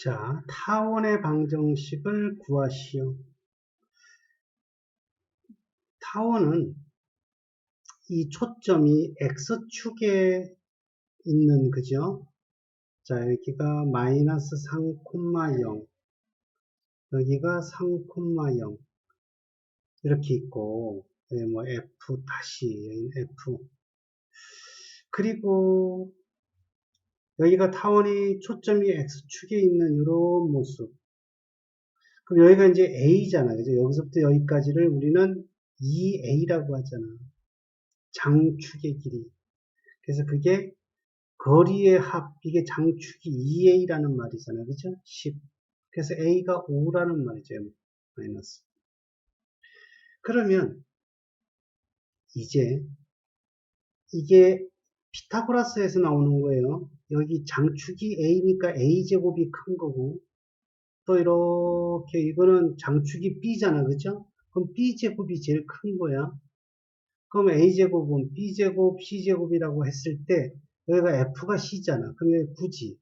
자, 타원의 방정식을 구하시오. 타원은 이 초점이 x축에 있는 그죠? 자, 여기가 마이너스 3,0 여기가 3,0 이렇게 있고 뭐 f 다시 f 그리고 여기가 타원이 초점이 x축에 있는 이런 모습. 그럼 여기가 이제 a잖아. 그죠? 여기서부터 여기까지를 우리는 2a라고 하잖아. 장축의 길이. 그래서 그게 거리의 합 이게 장축이 2a라는 말이잖아. 그죠? 10 그래서 a가 5라는 말이죠. 마이너스. 그러면 이제 이게 피타고라스에서 나오는 거예요. 여기 장축이 a니까 a제곱이 큰 거고 또 이렇게 이거는 장축이 b잖아. 그죠? 그럼 b제곱이 제일 큰 거야. 그럼 a제곱은 b제곱, c제곱이라고 했을 때 여기가 f가 c잖아. 그럼 여기 굳이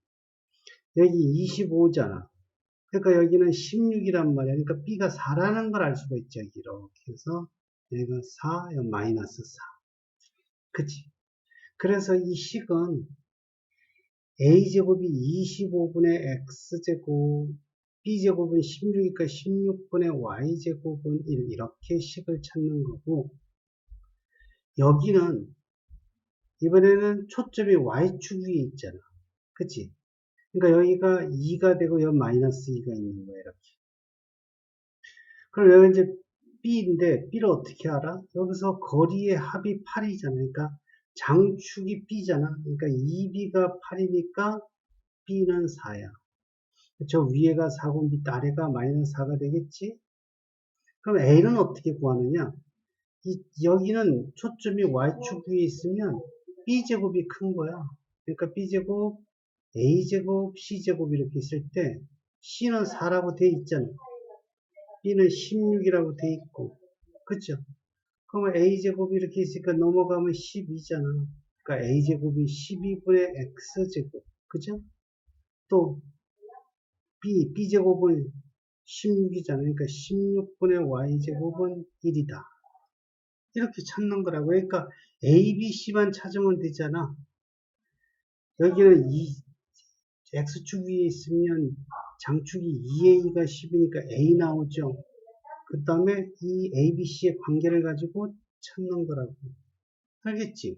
여기 25잖아. 그러니까 여기는 16이란 말이야. 그러니까 b가 4라는 걸 알 수가 있죠. 이렇게 해서 여기가 4, 여기 마이너스 4. 그치? 그래서 이 식은 a제곱이 25분의 x제곱, b제곱은 16이니까 16분의 y제곱은 1 이렇게 식을 찾는 거고 여기는 이번에는 초점이 y축 위에 있잖아. 그치? 그러니까 여기가 2가 되고 여기 마이너스 2가 있는 거야. 이렇게. 그럼 여기 이제 B인데 B를 어떻게 알아? 여기서 거리의 합이 8이잖아. 그러니까 장축이 B잖아. 그러니까 2B가 8이니까 B는 4야. 저 위에가 4고 밑 아래가 마이너스 4가 되겠지? 그럼 A는 어떻게 구하느냐? 이, 여기는 초점이 Y축 위에 있으면 B제곱이 큰 거야. 그러니까 B제곱, A제곱, C제곱 이렇게 있을 때 C는 4라고 돼 있잖아. B는 16이라고 돼 있고. 그쵸? 그러면 a제곱이 이렇게 있으니까 넘어가면 12잖아. 그러니까 a제곱이 12분의 x제곱. 그죠? 또 b, b제곱은 16이잖아. 그러니까 16분의 y제곱은 1이다. 이렇게 찾는 거라고. 그러니까 a, b, c만 찾으면 되잖아. 여기는 이 x축 위에 있으면 장축이 2a가 10이니까 a 나오죠. 그 다음에 이 ABC의 관계를 가지고 찾는 거라고. 알겠지?